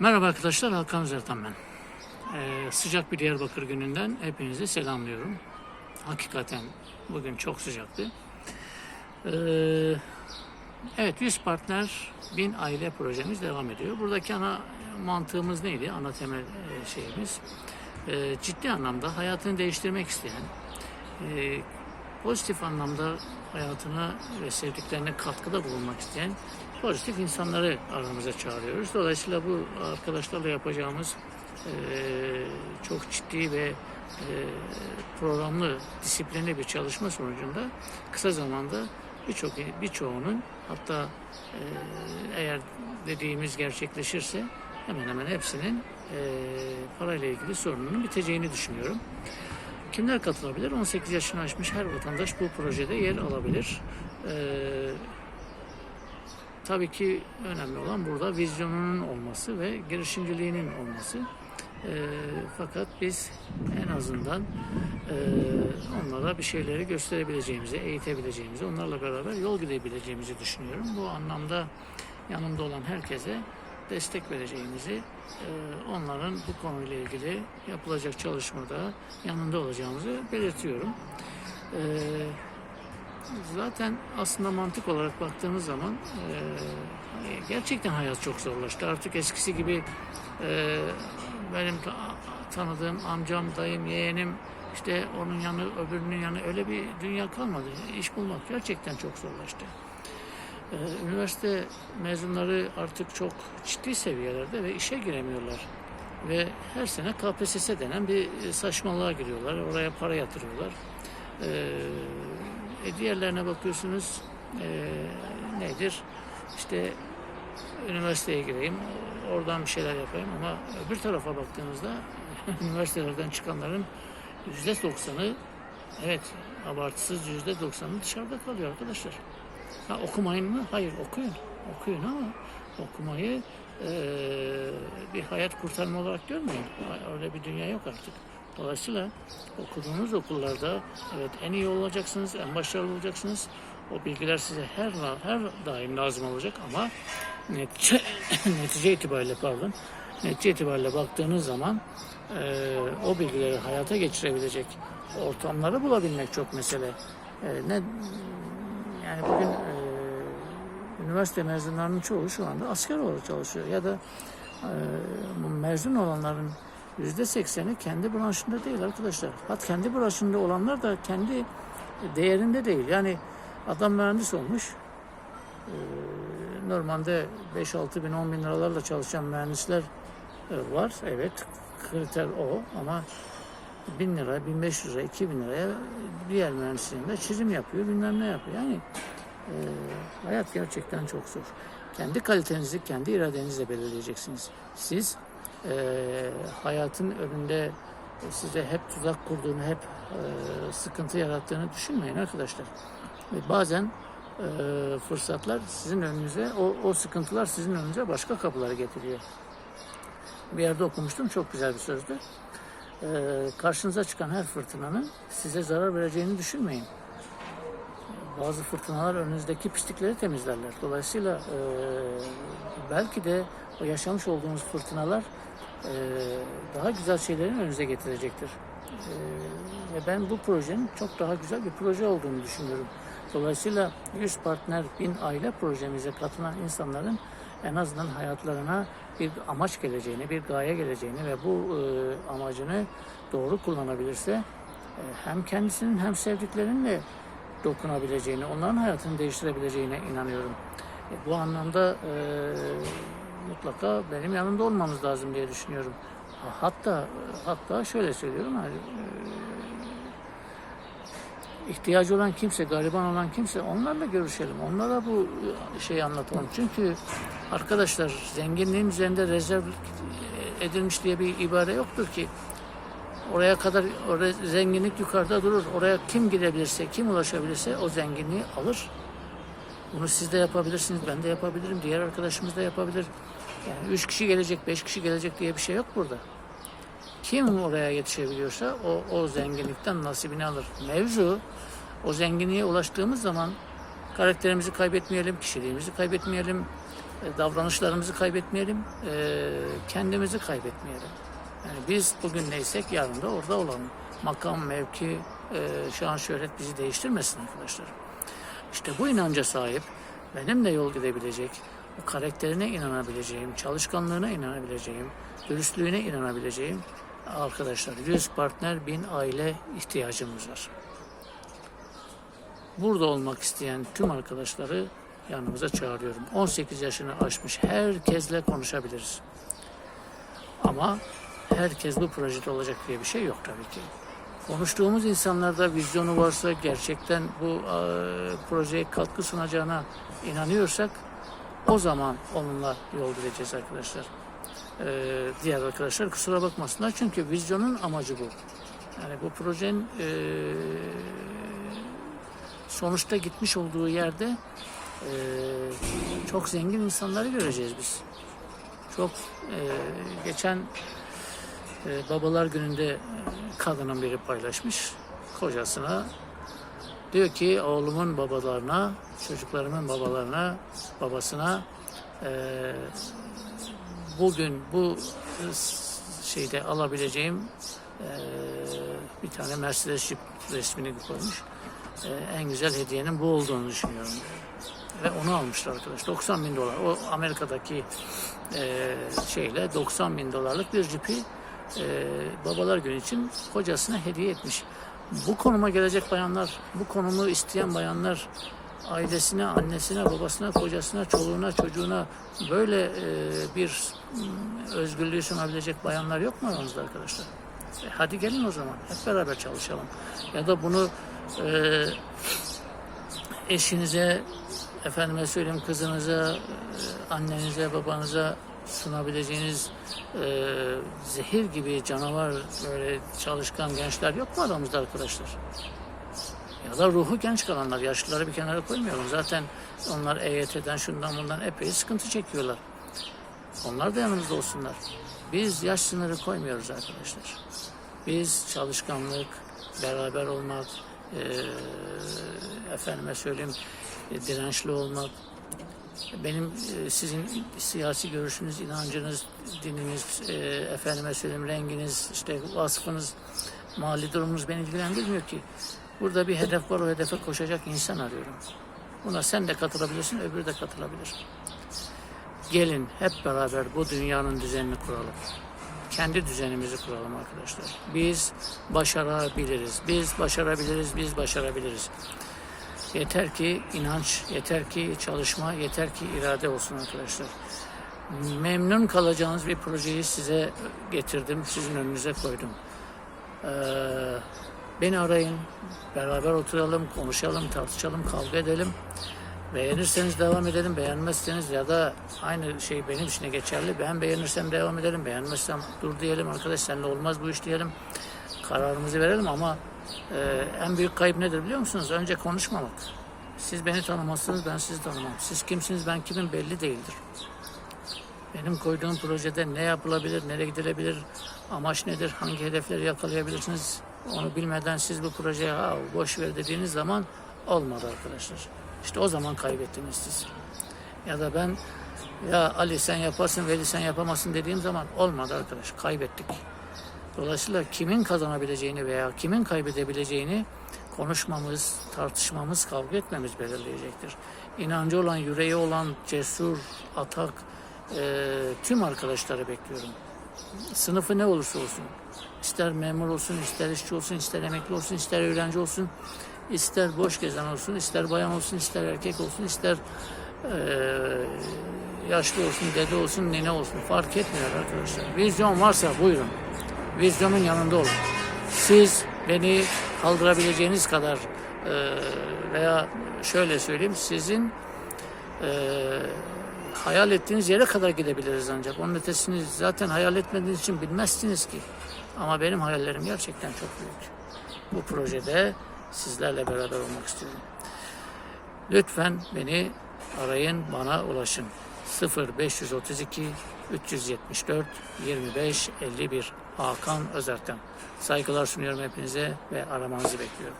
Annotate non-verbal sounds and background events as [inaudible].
Merhaba arkadaşlar, Hakan Zertan ben. Ee, sıcak bir Diyarbakır gününden hepinizi selamlıyorum. Hakikaten bugün çok sıcaktı. Ee, evet, 100 partner, 1000 aile projemiz devam ediyor. Buradaki ana mantığımız neydi? Ana temel e, şeyimiz. Ee, ciddi anlamda hayatını değiştirmek isteyen, e, pozitif anlamda hayatına ve sevdiklerine katkıda bulunmak isteyen pozitif insanları aramıza çağırıyoruz. Dolayısıyla bu arkadaşlarla yapacağımız e, çok ciddi ve e, programlı, disiplinli bir çalışma sonucunda kısa zamanda birçok birçoğunun hatta e, eğer dediğimiz gerçekleşirse hemen hemen hepsinin e, parayla ilgili sorununun biteceğini düşünüyorum. Kimler katılabilir? 18 yaşını aşmış her vatandaş bu projede yer alabilir. Ee, tabii ki önemli olan burada vizyonunun olması ve girişimciliğinin olması. Ee, fakat biz en azından e, onlara bir şeyleri gösterebileceğimizi, eğitebileceğimizi, onlarla beraber yol gidebileceğimizi düşünüyorum. Bu anlamda yanımda olan herkese destek vereceğimizi, e, onların bu konuyla ilgili yapılacak çalışmada yanında olacağımızı belirtiyorum. E, Zaten aslında mantık olarak baktığımız zaman e, gerçekten hayat çok zorlaştı. Artık eskisi gibi e, benim ta- tanıdığım amcam, dayım, yeğenim işte onun yanı, öbürünün yanı öyle bir dünya kalmadı. İş bulmak gerçekten çok zorlaştı. Ee, Üniversite mezunları artık çok ciddi seviyelerde ve işe giremiyorlar. Ve her sene KPSS denen bir saçmalığa giriyorlar. Oraya para yatırıyorlar. Ee, e, diğerlerine bakıyorsunuz e, nedir? İşte üniversiteye gireyim, oradan bir şeyler yapayım ama öbür tarafa baktığınızda [laughs] üniversitelerden çıkanların yüzde doksanı evet abartısız yüzde doksanı dışarıda kalıyor arkadaşlar. Ha, okumayın mı? Hayır okuyun. Okuyun ama okumayı eee, bir hayat kurtarma olarak görmeyin. Öyle bir dünya yok artık. Dolayısıyla okuduğunuz okullarda evet en iyi olacaksınız, en başarılı olacaksınız. O bilgiler size her her daim lazım olacak ama netice, [laughs] netice itibariyle pardon netice itibariyle baktığınız zaman eee, o bilgileri hayata geçirebilecek ortamları bulabilmek çok mesele. Eee, ne yani bugün e, üniversite mezunlarının çoğu şu anda asker olarak çalışıyor ya da e, mezun olanların yüzde sekseni kendi branşında değil arkadaşlar. Hat kendi branşında olanlar da kendi değerinde değil. Yani adam mühendis olmuş. E, normalde 5-6 bin 10 bin liralarla çalışan mühendisler e, var. Evet kriter o ama 1000 lira, 1500 lira, 2000 liraya diğer mühendisliğin de çizim yapıyor, bilmem ne yapıyor. Yani e, hayat gerçekten çok zor. Kendi kalitenizi, kendi iradenizle belirleyeceksiniz. Siz e, hayatın önünde size hep tuzak kurduğunu, hep e, sıkıntı yarattığını düşünmeyin arkadaşlar. Ve bazen e, fırsatlar sizin önünüze, o, o sıkıntılar sizin önünüze başka kapıları getiriyor. Bir yerde okumuştum, çok güzel bir sözdü e, karşınıza çıkan her fırtınanın size zarar vereceğini düşünmeyin. Bazı fırtınalar önünüzdeki pislikleri temizlerler. Dolayısıyla e, belki de o yaşamış olduğunuz fırtınalar e, daha güzel şeylerin önünüze getirecektir. E, ve ben bu projenin çok daha güzel bir proje olduğunu düşünüyorum. Dolayısıyla 100 partner 1000 aile projemize katılan insanların en azından hayatlarına bir amaç geleceğini, bir gaye geleceğini ve bu e, amacını doğru kullanabilirse e, hem kendisinin hem sevdiklerinin de dokunabileceğini, onların hayatını değiştirebileceğine inanıyorum. E, bu anlamda e, mutlaka benim yanımda olmamız lazım diye düşünüyorum. Hatta hatta şöyle söylüyorum hani, e, ihtiyacı olan kimse, gariban olan kimse onlarla görüşelim. Onlara bu şeyi anlatalım. Çünkü arkadaşlar zenginliğin üzerinde rezerv edilmiş diye bir ibare yoktur ki. Oraya kadar oraya, zenginlik yukarıda durur. Oraya kim gidebilirse, kim ulaşabilirse o zenginliği alır. Bunu siz de yapabilirsiniz, ben de yapabilirim, diğer arkadaşımız da yapabilir. Yani üç kişi gelecek, beş kişi gelecek diye bir şey yok burada. Kim oraya yetişebiliyorsa o, o zenginlikten nasibini alır. Mevzu o zenginliğe ulaştığımız zaman karakterimizi kaybetmeyelim, kişiliğimizi kaybetmeyelim, e, davranışlarımızı kaybetmeyelim, e, kendimizi kaybetmeyelim. Yani biz bugün neysek yarın da orada olalım. Makam, mevki, e, şan, şöhret bizi değiştirmesin arkadaşlar. İşte bu inanca sahip, benimle yol gidebilecek, o karakterine inanabileceğim, çalışkanlığına inanabileceğim, dürüstlüğüne inanabileceğim arkadaşlar. 100 partner, 1000 aile ihtiyacımız var. Burada olmak isteyen tüm arkadaşları yanımıza çağırıyorum. 18 yaşını aşmış herkesle konuşabiliriz. Ama herkes bu projede olacak diye bir şey yok tabii ki. Konuştuğumuz insanlarda vizyonu varsa, gerçekten bu e, projeye katkı sunacağına inanıyorsak o zaman onunla yol gideceğiz arkadaşlar. E, diğer arkadaşlar kusura bakmasınlar çünkü vizyonun amacı bu. Yani bu projenin e, sonuçta gitmiş olduğu yerde e, çok zengin insanları göreceğiz biz. Çok e, geçen e, babalar gününde e, kadının biri paylaşmış kocasına diyor ki oğlumun babalarına çocuklarımın babalarına babasına e, bugün bu e, şeyde alabileceğim e, bir tane Mercedes Jeep resmini koymuş. E, en güzel hediyenin bu olduğunu düşünüyorum. Ve onu almışlar arkadaş. 90 bin dolar. O Amerika'daki e, şeyle 90 bin dolarlık bir cipi e, babalar günü için kocasına hediye etmiş. Bu konuma gelecek bayanlar, bu konumu isteyen bayanlar ailesine, annesine, babasına, kocasına, çoluğuna, çocuğuna böyle e, bir mm, özgürlüğü sunabilecek bayanlar yok mu aranızda arkadaşlar? E, hadi gelin o zaman hep beraber çalışalım. Ya da bunu e, eşinize, efendime söyleyeyim kızınıza, e, annenize, babanıza sunabileceğiniz e, zehir gibi canavar böyle çalışkan gençler yok mu aramızda arkadaşlar? Ya da ruhu genç kalanlar, yaşlıları bir kenara koymuyorum. Zaten onlar EYT'den şundan bundan epey sıkıntı çekiyorlar. Onlar da yanımızda olsunlar. Biz yaş sınırı koymuyoruz arkadaşlar. Biz çalışkanlık, beraber olmak, e, efendime söyleyeyim e, dirençli olmak, benim e, sizin siyasi görüşünüz, inancınız, dininiz, e, efendime söyleyeyim renginiz, işte vasfınız, mali durumunuz beni ilgilendirmiyor ki. Burada bir hedef var, o hedefe koşacak insan arıyorum. Buna sen de katılabilirsin, öbürü de katılabilir. Gelin hep beraber bu dünyanın düzenini kuralım. Kendi düzenimizi kuralım arkadaşlar. Biz başarabiliriz, biz başarabiliriz, biz başarabiliriz. Yeter ki inanç, yeter ki çalışma, yeter ki irade olsun arkadaşlar. Memnun kalacağınız bir projeyi size getirdim, sizin önünüze koydum. Ee, beni arayın, beraber oturalım, konuşalım, tartışalım, kavga edelim. Beğenirseniz devam edelim, beğenmezseniz ya da aynı şey benim için geçerli. Ben beğenirsem devam edelim, beğenmezsem dur diyelim arkadaş seninle olmaz bu iş diyelim. Kararımızı verelim ama e, en büyük kayıp nedir biliyor musunuz? Önce konuşmamak. Siz beni tanımazsınız, ben sizi tanımam. Siz kimsiniz, ben kimim belli değildir. Benim koyduğum projede ne yapılabilir, nereye gidilebilir, amaç nedir, hangi hedefleri yakalayabilirsiniz onu bilmeden siz bu projeye ha, boş ver dediğiniz zaman olmadı arkadaşlar. İşte o zaman kaybettiniz siz. Ya da ben ya Ali sen yaparsın, Veli sen yapamazsın dediğim zaman olmadı arkadaş. Kaybettik. Dolayısıyla kimin kazanabileceğini veya kimin kaybedebileceğini konuşmamız, tartışmamız, kavga etmemiz belirleyecektir. İnancı olan, yüreği olan, cesur, atak, e, tüm arkadaşları bekliyorum. Sınıfı ne olursa olsun. İster memur olsun, ister işçi olsun, ister emekli olsun, ister öğrenci olsun, ister boş gezen olsun, ister bayan olsun, ister erkek olsun, ister e, yaşlı olsun, dede olsun, nene olsun fark etmiyor arkadaşlar. Vizyon varsa buyurun. Vizyonun yanında olun. Siz beni kaldırabileceğiniz kadar e, veya şöyle söyleyeyim sizin e, hayal ettiğiniz yere kadar gidebiliriz ancak. Onun ötesini zaten hayal etmediğiniz için bilmezsiniz ki. Ama benim hayallerim gerçekten çok büyük. Bu projede sizlerle beraber olmak istiyorum. Lütfen beni arayın, bana ulaşın. 0532 374 25 51 Hakan Özerten. Saygılar sunuyorum hepinize ve aramanızı bekliyorum.